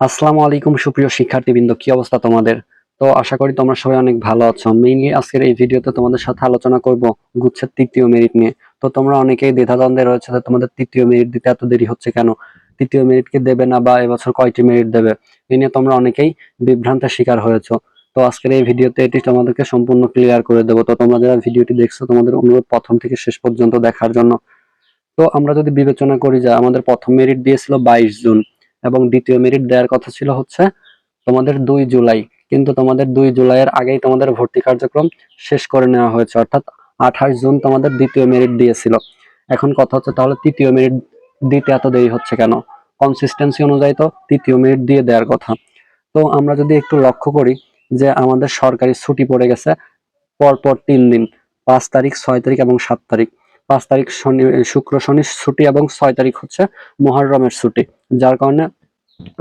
আসসালামু আলাইকুম সুপ্রিয় শিক্ষার্থীবৃন্দ, কি অবস্থা তোমাদের? তো আশা করি তোমরা সবাই অনেক ভালো আছো। মেইনলি আজকের এই ভিডিওতে তোমাদের সাথে আলোচনা করব গুচ্ছের তৃতীয় মেরিট নিয়ে। তো তোমরা অনেকেই দ্বিধাদ্বন্দ্বে রয়েছে তোমাদের তৃতীয় মেরিট দিতে এত দেরি হচ্ছে কেন? তৃতীয় মেরিট কি দেবে না বা এবছর কয়টি মেরিট দেবে? এই নিয়ে তোমরা অনেকেই বিভ্রান্তের শিকার হয়েছো। তো আজকের এই ভিডিওতে এটি তোমাদেরকে সম্পূর্ণ ক্লিয়ার করে দেবো। তো তোমরা যারা ভিডিওটি দেখছ, তোমাদের অনুরোধ প্রথম থেকে শেষ পর্যন্ত দেখার জন্য। তো আমরা যদি বিবেচনা করি যে আমাদের প্রথম মেরিট দিয়েছিল বাইশ জুন। এবং দ্বিতীয় মেরিট দেওয়ার কথা ছিল হচ্ছে তোমাদের দুই জুলাই। কিন্তু তোমাদের দুই জুলাইয়ের আগেই তোমাদের ভর্তি কার্যক্রম শেষ করে নেওয়া হয়েছে। অর্থাৎ আঠাশ জুন তোমাদের দ্বিতীয় মেরিট দিয়েছিল। এখন কথা হচ্ছে তাহলে তৃতীয় মেরিট দিতে এত দেরি হচ্ছে কেন? কনসিস্টেন্সি অনুযায়ী তো তৃতীয় মেরিট দিয়ে দেওয়ার কথা। তো আমরা যদি একটু লক্ষ্য করি যে আমাদের সরকারি ছুটি পড়ে গেছে পরপর তিন দিন, পাঁচ তারিখ, ছয় তারিখ এবং সাত তারিখ। পাঁচ তারিখ শনি, শুক্র, শনি ছুটি এবং ছয় তারিখ হচ্ছে মহররমের ছুটি। যার কারণে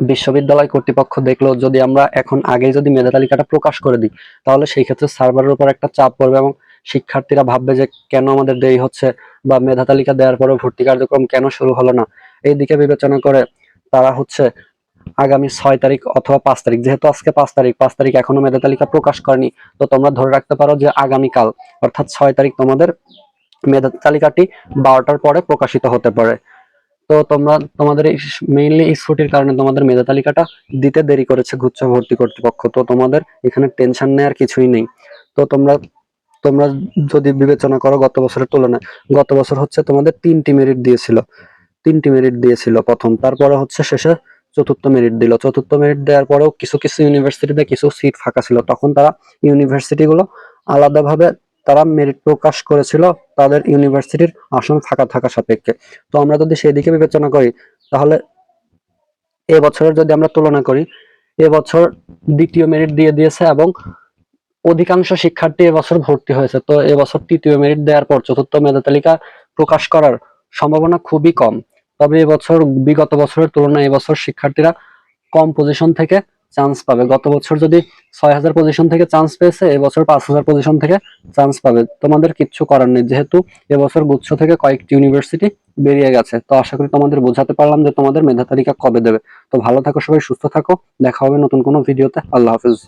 বিশ্ববিদ্যালয় কর্তৃপক্ষ দেখল যদি আমরা এখন আগে যদি মেধা তালিকাটা প্রকাশ করে দিই, তাহলে সেই ক্ষেত্রে সার্ভারের উপর একটা চাপ পড়বে এবং শিক্ষার্থীরা ভাববে যে কেন আমাদের দেরি হচ্ছে বা মেধা তালিকা দেওয়ার পরেও ভর্তি কার্যক্রম কেন শুরু হলো না। এই দিকে বিবেচনা করে তারা হচ্ছে আগামী ছয় তারিখ অথবা পাঁচ তারিখ, যেহেতু আজকে পাঁচ তারিখ পাঁচ তারিখ এখনও মেধা তালিকা প্রকাশ করেনি, তো তোমরা ধরে রাখতে পারো যে আগামীকাল, অর্থাৎ ছয় তারিখ তোমাদের মেধা তালিকাটি বারোটার পরে প্রকাশিত হতে পারে। তো তোমরা, তোমাদের মেইনলি ছুটির কারণে তোমাদের মেধা তালিকাটা দিতে দেরি করেছে গুচ্ছ ভর্তি কর্তৃপক্ষ। তো তোমাদের এখানে টেনশন নেওয়ার কিছুই নেই। তো তোমরা তোমরা যদি বিবেচনা করো গত বছরের তুলনায়, গত বছর হচ্ছে তোমাদের তিনটি মেরিট দিয়েছিল। তিনটি মেরিট দিয়েছিল প্রথম, তারপরে হচ্ছে শেষে চতুর্থ মেরিট দিল। চতুর্থ মেরিট দেওয়ার পরেও কিছু কিছু ইউনিভার্সিটিতে কিছু সিট ফাঁকা ছিল। তখন তারা ইউনিভার্সিটিগুলো আলাদাভাবে তারা মেরিট প্রকাশ করেছিল তাদের ইউনিভার্সিটির আসন ফাঁকা থাকা সাপেক্ষে। তো আমরা যদি সেই দিকে বিবেচনা করি, তাহলে এবছরের যদি আমরা তুলনা করি এবছর দ্বিতীয় মেরিট দিয়ে দিয়েছে এবং অধিকাংশ শিক্ষার্থী এবছর ভর্তি হয়েছে। তো এবছর তৃতীয় মেরিট দেওয়ার পর চতুর্থ মেধা তালিকা প্রকাশ করার সম্ভাবনা খুবই কম। তবে এবছর বিগত বছরের তুলনায় এবছর শিক্ষার্থীরা কম পজিশন থেকে চান্স পাবে। গত বছর যদি ছয় হাজার পজিশন থেকে চান্স পেয়েছে, এবছর পাঁচ হাজার পজিশন থেকে চান্স পাবে। তোমাদের কিচ্ছু করার নেই, যেহেতু এবছর গুচ্ছ থেকে কয়েকটি ইউনিভার্সিটি বেরিয়ে গেছে। তো আশা করি তোমাদের বোঝাতে পারলাম যে তোমাদের মেধা তালিকা কবে দেবে। তো ভালো থাকো সবাই, সুস্থ থাকো। দেখা হবে নতুন কোনো ভিডিওতে আল্লাহ হাফিজ।